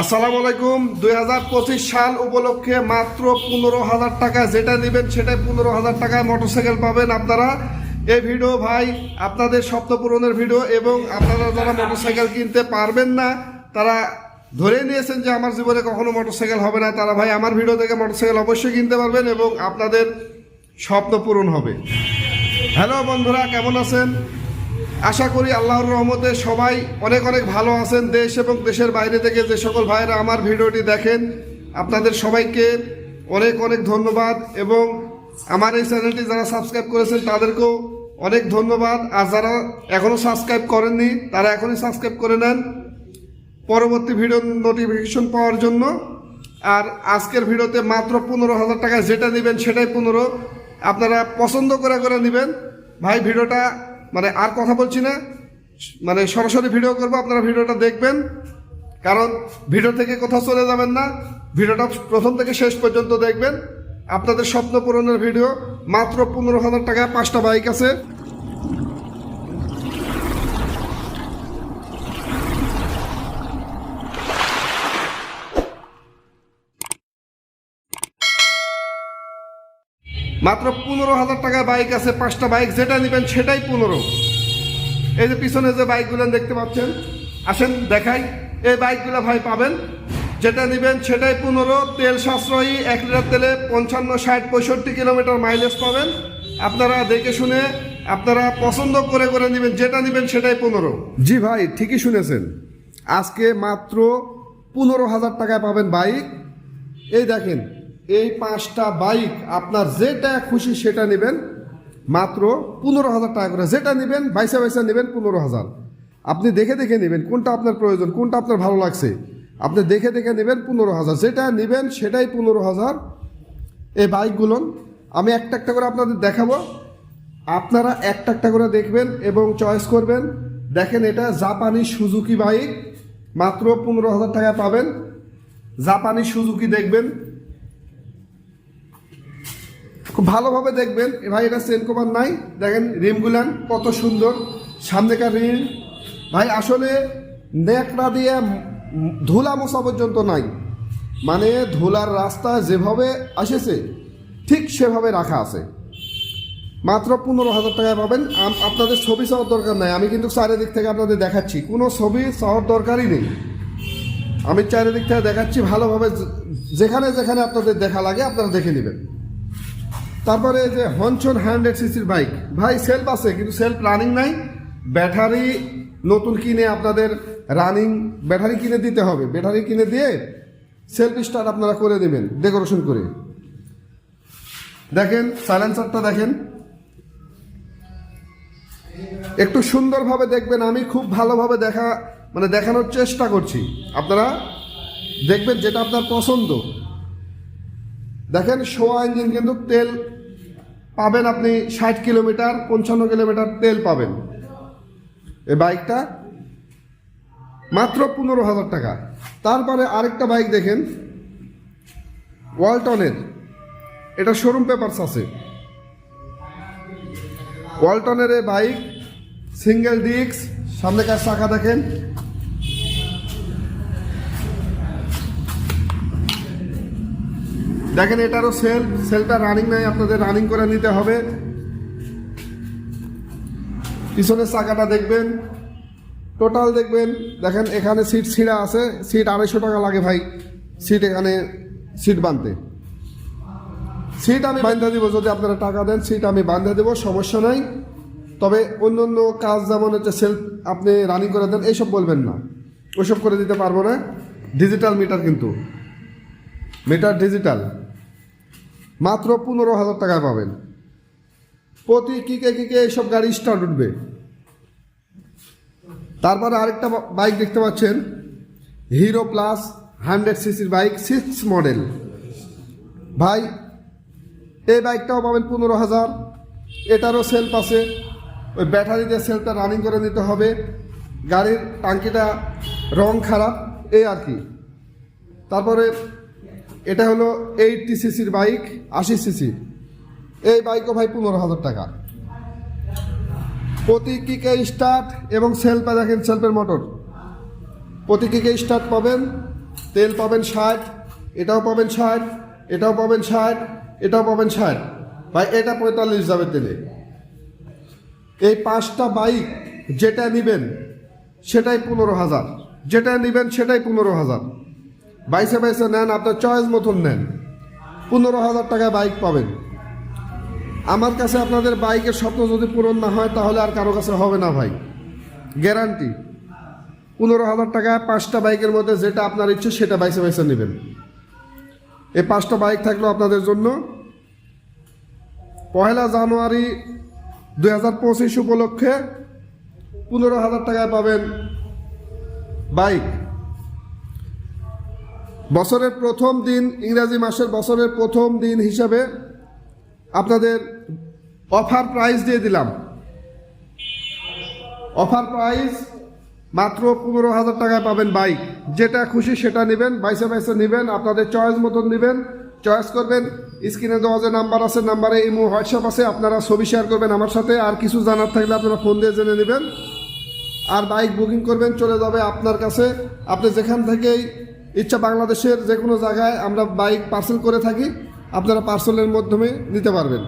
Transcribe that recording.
আসসালামু আলাইকুম। দুই হাজার পঁচিশ সাল উপলক্ষে মাত্র পনেরো হাজার টাকা যেটা নেবেন সেটাই পনেরো হাজার টাকায় মোটরসাইকেল পাবেন আপনারা। এই ভিডিও ভাই, আপনাদের স্বপ্ন পূরণের ভিডিও এবং আপনারা যারা মোটরসাইকেল কিনতে পারবেন না, তারা ধরে নিয়েছেন যে আমার জীবনে কখনো মোটরসাইকেল হবে না। তারা ভাই, আমার ভিডিও থেকে মোটরসাইকেল অবশ্যই কিনতে পারবেন এবং আপনাদের স্বপ্ন পূরণ হবে। হ্যালো বন্ধুরা, কেমন আছেন? আশা করি আল্লাহর রহমতে সবাই অনেক অনেক ভালো আছেন দেশ এবং দেশের বাইরে থেকে যে সকল ভাইয়েরা আমার ভিডিওটি দেখেন, আপনাদের সবাইকে অনেক অনেক ধন্যবাদ এবং আমার এই চ্যানেলটি যারা সাবস্ক্রাইব করেছেন তাদেরকেও অনেক ধন্যবাদ। আর যারা এখনও সাবস্ক্রাইব করেননি, তারা এখনই সাবস্ক্রাইব করে নেন পরবর্তী ভিডিও নোটিফিকেশন পাওয়ার জন্য। আর আজকের ভিডিওতে মাত্র পনেরো হাজার টাকা যেটা নেবেন সেটাই পনেরো। আপনারা পছন্দ করে করে নেবেন। ভাই, ভিডিওটা মানে আর কথা বলছি না। মানে সরাসরি ভিডিও করব, আপনারা ভিডিওটা দেখবেন। কারণ ভিডিও থেকে কোথাও চলে যাবেন না। ভিডিওটা প্রথম থেকে শেষ পর্যন্ত দেখবেন। আপনাদের স্বপ্ন পূরণের ভিডিও মাত্র পনেরো হাজার টাকায় পাঁচটা বাইক আছে। মাত্র পনেরো হাজার টাকা বাইক আছে, পাঁচটা বাইক যেটা নেবেন সেটাই পনেরো। এই যে পিছনে যে বাইকগুলো দেখতে পাচ্ছেন, আসেন দেখাই। এই বাইকগুলো ভাই পাবেন, যেটা নেবেন সেটাই পনেরো। তেল সাশ্রয়ী, এক লিটার তেলে পঞ্চান্ন, ষাট, পঁয়ষট্টি কিলোমিটার মাইলেজ পাবেন। আপনারা দেখে শুনে, আপনারা পছন্দ করে করে নেবেন, যেটা নেবেন সেটাই পনেরো। জি ভাই, ঠিকই শুনেছেন। আজকে মাত্র পনেরো হাজার টাকায় পাবেন বাইক। এই দেখেন এই পাঁচটা বাইক আপনার যেটা খুশি সেটা নেবেন, মাত্র পনেরো হাজার টাকা করে। যেটা নেবেন, বাইসা বাইসা নেবেন পনেরো হাজার। আপনি দেখে দেখে নেবেন কোনটা আপনার প্রয়োজন, কোনটা আপনার ভালো লাগছে। আপনি দেখে দেখে নেবেন পনেরো হাজার। যেটা নেবেন সেটাই পনেরো হাজার। এই বাইকগুলো আমি একটা একটা করে আপনাদের দেখাবো। আপনারা একটা একটা করে দেখবেন এবং চয়েস করবেন। দেখেন এটা জাপানি সুজুকি বাইক, মাত্র পনেরো হাজার টাকা পাবেন। জাপানি সুজুকি দেখবেন। খুব ভালোভাবে দেখবেন। ভাই, এটা সেন কভার নাই। দেখেন রিমগুলান, কত সুন্দর। সামনেকার রিম। ভাই, আসলে নেকড়া দিয়ে ধুলা মশা পর্যন্ত নাই। মানে ধুলার রাস্তা যেভাবে আসেছে, ঠিক সেভাবে রাখা আছে। মাত্র পনেরো হাজার টাকায় পাবেন। আপনাদের ছবি চাওয়ার দরকার নাই। আমি কিন্তু চারিদিক থেকে আপনাদের দেখাচ্ছি। কোনো ছবি চাওয়ার দরকারই নেই। আমি চারিদিক থেকে দেখাচ্ছি। ভালোভাবে যেখানে যেখানে আপনাদের দেখা লাগে, আপনারা দেখে নেবেন। তারপরে যে হনচন হান্ড্রেড সিসির বাইক। ভাই সেলফ আছে, কিন্তু সেলফ রানিং নাই। ব্যাটারি নতুন কিনে আপনাদের রানিং ব্যাটারি কিনে দিতে হবে। ব্যাটারি কিনে দিয়ে সেলফ স্টার্ট আপনারা করে দেবেন ডেকোরেশন করে। দেখেন সাইলেন্সারটা দেখেন। একটু সুন্দরভাবে দেখবেন, আমি খুব ভালোভাবে দেখা মানে দেখানোর চেষ্টা করছি। আপনারা দেখবেন যেটা আপনার পছন্দ। দেখেন শোয়া ইঞ্জিন কিন্তু তেল পাবেন আপনি ষাট কিলোমিটার, পঞ্চান্ন কিলোমিটার তেল পাবেন। এই বাইকটা মাত্র পনেরো হাজার টাকা। তারপরে আরেকটা বাইক দেখেন, ওয়ালটনের। এটা শোরুম পেপারস আছে। ওয়ালটনের এই বাইক সিঙ্গেল ডিস্ক সামনে সামনেকার চাকা দেখেন। দেখেন, এটারও সেল সেলটা রানিং নাই, আপনাদের রানিং করে নিতে হবে। পিছনের চাকাটা দেখবেন টোটাল দেখবেন, দেখেন, এখানে সিট ছিঁড়া আছে সিট আড়াইশো টাকা লাগে ভাই সিট এখানে সিট বাঁধতে সিট আমি বান্ধা দিব, যদি আপনারা টাকা দেন সিট আমি বান্ধা দেবো, সমস্যা নাই। তবে অন্য অন্য কাজ যেমন হচ্ছে সেলফ আপনি রানিং করে দেন, এইসব বলবেন না। ওইসব করে দিতে পারব না। ডিজিটাল মিটার কিন্তু। মিটার ডিজিটাল মাত্র পনেরো হাজার টাকায় পাবেন। প্রতি কিকে কিকে এইসব গাড়ি স্টার্ট উঠবে। তারপরে আরেকটা বাইক দেখতে পাচ্ছেন। হিরো প্লাস হান্ড্রেড সিসির বাইক সিক্স মডেল ভাই, এই বাইকটাও পাবেন পনেরো হাজার। এটারও সেলফ আছে। ওই ব্যাটারি দিয়ে সেলফটা রানিং করে নিতে হবে। গাড়ির টাঙ্কিটা রং খারাপ, এই আর কি। তারপরে এটা হলো এইটটি সিসির বাইক, আশি সিসি। এই বাইকও ভাই পনেরো হাজার টাকা। প্রতি কিকে স্টার্ট এবং সেলফে দেখেন সেলফের মোটর প্রতি কিকে স্টার্ট পাবেন, তেল পাবেন ষাট, এটাও পাবেন ষাট, এটাও পাবেন ষাট, এটাও পাবেন ষাট। ভাই, এটা পঁয়তাল্লিশ যাবে তেলে। এই পাঁচটা বাইক যেটা নেবেন, সেটাই পনেরো হাজার। যেটা নেবেন, সেটাই পনেরো হাজার। বাইসে বাইসে নেন, আপনার চয়েস মতন নেন। পনেরো হাজার টাকায় বাইক পাবেন। আমার কাছে আপনাদের বাইকের স্বপ্ন যদি পূরণ না হয়, তাহলে আর কারও কাছে হবে না ভাই। গ্যারান্টি পনেরো হাজার টাকায় পাঁচটা বাইকের মধ্যে যেটা আপনার ইচ্ছে, সেটা বাইসে বাইসে নেবেন। এই পাঁচটা বাইক থাকল আপনাদের জন্য। পয়লা জানুয়ারি দুই হাজার পঁচিশ উপলক্ষে পনেরো হাজার টাকায় পাবেন বাইক বছরের প্রথম দিন, ইংরাজি মাসের বছরের প্রথম দিন হিসাবে আপনাদের অফার প্রাইস দিয়ে দিলাম। অফার প্রাইস মাত্র পনেরো হাজার টাকায় পাবেন বাইক। যেটা খুশি সেটা নেবেন, বাইসে বাইসে নেবেন, আপনাদের চয়েস মতন নেবেন, চয়েস করবেন, স্ক্রিনে দেওয়া যে নাম্বার আছে, নাম্বারে ইমো, হোয়াটসঅ্যাপ আছে, আপনারা ছবি শেয়ার করবেন আমার সাথে, আর কিছু জানার থাকলে আপনারা ফোন দিয়ে জেনে নেবেন। আর বাইক বুকিং করবেন, চলে যাবে আপনার কাছে। আপনি যেখান থেকেই ইচ্ছা বাংলাদেশের যে কোনো জায়গায় আমরা বাইক পার্সেল করে থাকি, আপনারা পার্সেলের মাধ্যমে নিতে পারবেন।